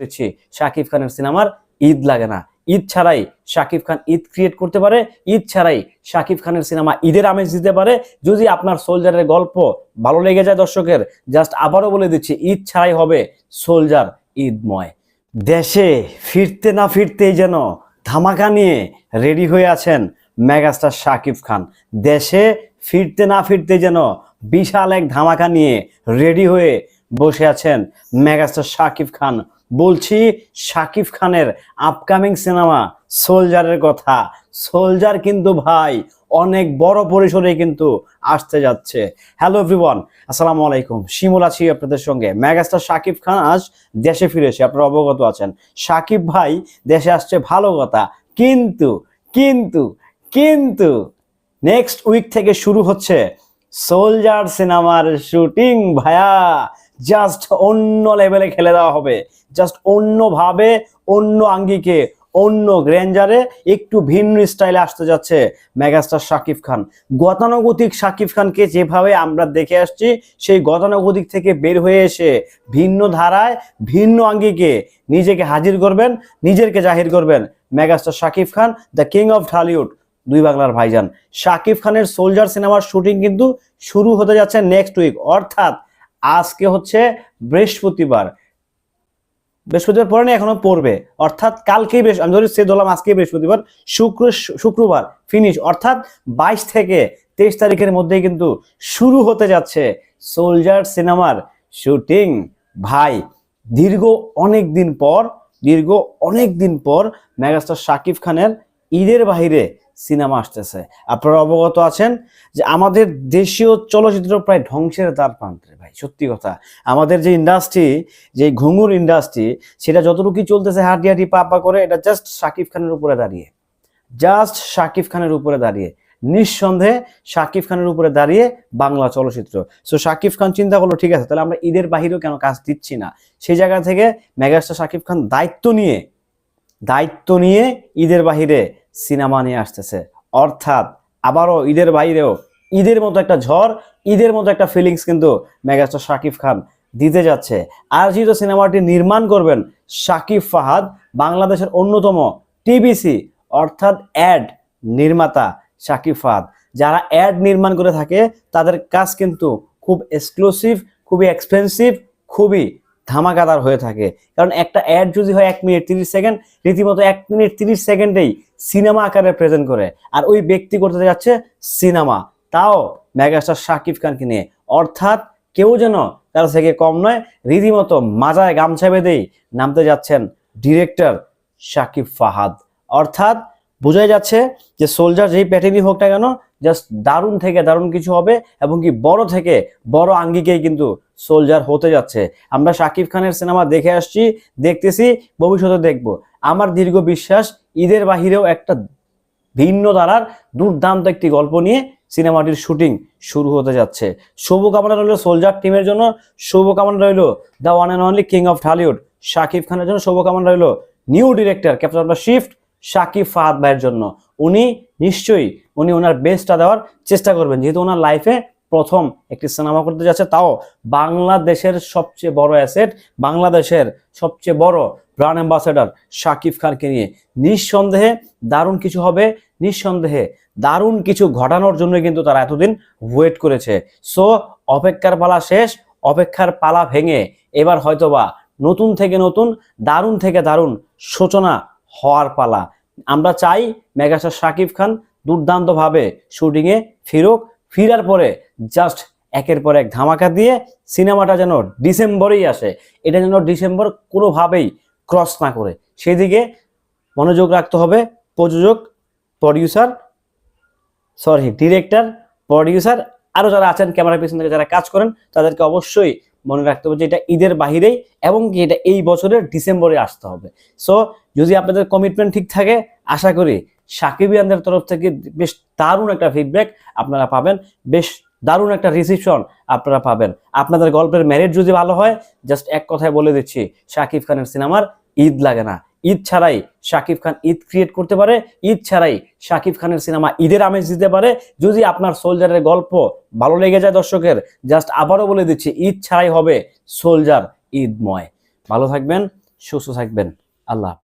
দিচ্ছি শাকিব খানের সিনেমার ঈদ লাগে না। ঈদ ছাড়াই শাকিব খান ঈদ ক্রিয়েট করতে পারে, ঈদ ছাড়াই শাকিব খানের সিনেমা ঈদের আমেজ দিতে পারে। যদি আপনার সোলজারের গল্প ভালো লেগে যায় দর্শকের জাস্ট আবারও বলে দিচ্ছি, ঈদ ছাড়াই হবে সোলজার ঈদময়। দেশে ফিরতে না ফিরতেই যেন ধামাকা নিয়ে রেডি হয়ে আছেন মেগাস্টার শাকিব খান। দেশে ফিরতে না ফিরতে যেন বিশাল এক ধামাকা নিয়ে রেডি হয়ে বসে আছেন মেগাস্টার শাকিব খান। বলছি শাকিব খানের আপকামিং সিনেমা সোলজারের কথা। সোলজার কিন্তু ভাই, অনেক বড় পরিসরে কিন্তু আসতে যাচ্ছে। হ্যালো এভরিওয়ান আসসালামু আলাইকুম। শিমুল আছি আপনাদের সঙ্গে। মেগাস্টার শাকিব খান আজ দেশে ফিরেছে আপনারা অবগত আছেন। শাকিব ভাই দেশে আসছে ভালো কথা। কিন্তু কিন্তু কিন্তু নেক্সট উইক থেকে শুরু হচ্ছে সোলজার সিনেমার শুটিং ভাইয়া জাস্ট অন্য লেভেলে খেলে দেওয়া হবে। জাস্ট অন্যভাবে অন্য আঙ্গিকে, অন্য গ্র্যান্ডারে একটু ভিন্ন স্টাইলে আসতে যাচ্ছে মেগাস্টার শাকিব খান। গতানুগতিক শাকিব খানকে যেভাবে আমরা দেখে আসছি, সেই গতানুগতিক থেকে বের হয়ে এসে ভিন্ন ধারায়, ভিন্ন আঙ্গিকে নিজেকে হাজির করবেন, নিজেরকে জাহির করবেন megastar Shakib Khan the king of Dhallywood দুই বাংলার ভাইজান। শাকিব খানের সোলজার সিনেমার শুটিং কিন্তু শুরু হতে যাচ্ছে নেক্সট উইক অর্থাৎ আজকে হচ্ছে বৃহস্পতিবার। বৃহস্পতিবার পরে না এখনও পড়বে। অর্থাৎ কালকেই বেশ আমি ধরি সে ধরলাম আজকে বৃহস্পতিবার, শুক্র শুক্রবার ফিনিশ অর্থাৎ বাইশ থেকে তেইশ তারিখের মধ্যেই কিন্তু শুরু হতে যাচ্ছে সোলজার সিনেমার শুটিং। ভাই, দীর্ঘ অনেক দিন পর, দীর্ঘ অনেক দিন পর মেগাস্টার শাকিব খানের ঈদের বাহিরে সিনেমা আসতেছে। আপনারা অবগত আছেন যে আমাদের দেশীয় চলচ্চিত্র প্রায় ধ্বংসের দ্বার প্রান্তে ভাই, সত্যি কথা। আমাদের যে ইন্ডাস্ট্রি যে ঘুঙুর ইন্ডাস্ট্রি সেটা যতটুকুই চলতেছে হাঁটি হাঁটি পা পা করে, এটা জাস্ট শাকিব খানের উপরে দাঁড়িয়ে। জাস্ট শাকিব খানের উপরে দাঁড়িয়ে। নিঃসন্দেহে শাকিব খানের উপরে দাঁড়িয়ে বাংলা চলচ্চিত্র। সো শাকিব খান চিন্তা করল, ঠিক আছে, তাহলে আমরা ঈদের বাহিরেও কেন কাজ দিচ্ছি না? সেই জায়গা থেকে মেগাস্টার শাকিব খান দায়িত্ব নিয়ে দায়িত্ব নিয়ে ঈদের বাহিরে সিনেমা নিয়ে আসতেছে। অর্থাৎ আবারও ঈদের বাইরেও ঈদের মতো একটা ঝড়, ঈদের মতো একটা ফিলিংস কিন্তু মেগাস্টার শাকিব খান দিতে যাচ্ছে। আর যেহেতু সিনেমাটি নির্মাণ করবেন শাকিব ফাহাদ, বাংলাদেশের অন্যতম টিবিসি অর্থাৎ অ্যাড নির্মাতা শাকিব ফাহাদ। যারা অ্যাড নির্মাণ করে থাকে, তাদের কাজ কিন্তু খুব এক্সক্লুসিভ খুবই এক্সপেন্সিভ খুবই ধামাকাদার হয়ে থাকে। কারণ একটা অ্যাড যদি হয় এক মিনিট তিরিশ সেকেন্ড রীতিমতো এক মিনিট তিরিশ সেকেন্ডেই সিনেমা আকারে প্রেজেন্ট করে। আর ওই ব্যক্তি করতে যাচ্ছে সিনেমা তাও মেগাস্টার শাকিব খানকে নিয়ে। অর্থাৎ কেউ যেন তার থেকে কম নয়, রীতিমতো মাজায় গামছা বেঁধেই নামতে যাচ্ছেন ডিরেক্টর শাকিব ফাহাদ। অর্থাৎ বোঝাই যাচ্ছে যে সোলজার যেই প্যাটার্নই হোক না কেন জাস্ট দারুণ থেকে দারুণ কিছু হবে এবং কি বড় থেকে বড় আঙ্গিকেই কিন্তু সোলজার হতে যাচ্ছে। আমরা শাকিব খানের সিনেমা দেখে আসছি, দেখতেছি, ভবিষ্যতে দেখব। আমার দীর্ঘ বিশ্বাস, ঈদের বাহিরেও একটা ভিন্ন ধারার দুর্দান্ত একটি গল্প নিয়ে সিনেমাটির শুটিং শুরু হতে যাচ্ছে। শুভকামনা রইল সোলজার টিমের জন্য। শুভকামনা রইল the one and only king of Dhallywood, Shakib খানের জন্য। শুভকামনা রইল new director, captain shift, Shakib Fahad ভাইয়ের জন্য। উনি নিশ্চয়ই, উনি ওনার বেস্টটা দেওয়ার চেষ্টা করবেন। যেহেতু ওনার লাইফে প্রথম একটি সিনেমা করতে যাচ্ছে, তাও বাংলাদেশের সবচেয়ে বড় অ্যাসেট বাংলাদেশের সবচেয়ে বড় ব্রান্ড অ্যাম্বাসেডর শাকিব খানকে নিয়ে। নিঃসন্দেহে দারুণ কিছু হবে, নিঃসন্দেহে দারুণ কিছু ঘটানোর জন্য কিন্তু তারা এতদিন ওয়েট করেছে। সো অপেক্ষার পালা শেষ, অপেক্ষার পালা ভেঙে এবার হয়তোবা নতুন থেকে নতুন, দারুণ থেকে দারুণ সূচনা হওয়ার পালা। আমরা চাই মেগাস্টার শাকিব খান দুর্দান্তভাবে শুটিংয়ে ফিরুক, ফিরার পরে জাস্ট একের পর এক ধামাকা দিয়ে সিনেমাটা যেন ডিসেম্বরেই আসে। এটা যেন ডিসেম্বর কোনোভাবেই ক্রস না করে। সেদিকে মনোযোগ রাখতে হবে প্রযোজক প্রডিউসার সরি ডিরেক্টর প্রডিউসার আরও যারা আছেন ক্যামেরার পিছন থেকে যারা কাজ করেন, তাদেরকে অবশ্যই মনে রাখতে হবে যে এটা ঈদের বাহিরেই এবং কি এটা এই বছরের ডিসেম্বরে আসতে হবে। সো যদি আপনাদের কমিটমেন্ট ঠিক থাকে, আশা করি সাকিবিয়ানদের তরফ থেকে বেশ দারুণ একটা ফিডব্যাক আপনারা পাবেন। বেশ দারুণ একটা রিসিপশন আপনারা পাবেন। আপনাদের গল্পের ম্যারেজ যদি ভালো হয় জাস্ট এক কথায় বলে দিচ্ছি, শাকিব খানের সিনেমার ঈদ লাগে না। ঈদ ছাড়াই শাকিব খান ঈদ ক্রিয়েট করতে পারে, ঈদ ছাড়াই শাকিব খানের সিনেমা ঈদের আমেজ দিতে পারে। যদি আপনার সোলজারের গল্প ভালো লেগে যায় দর্শকের জাস্ট আবারও বলে দিচ্ছি, ঈদ ছাড়াই হবে সোলজার ঈদময়। ভালো থাকবেন, সুস্থ থাকবেন। আল্লাহ।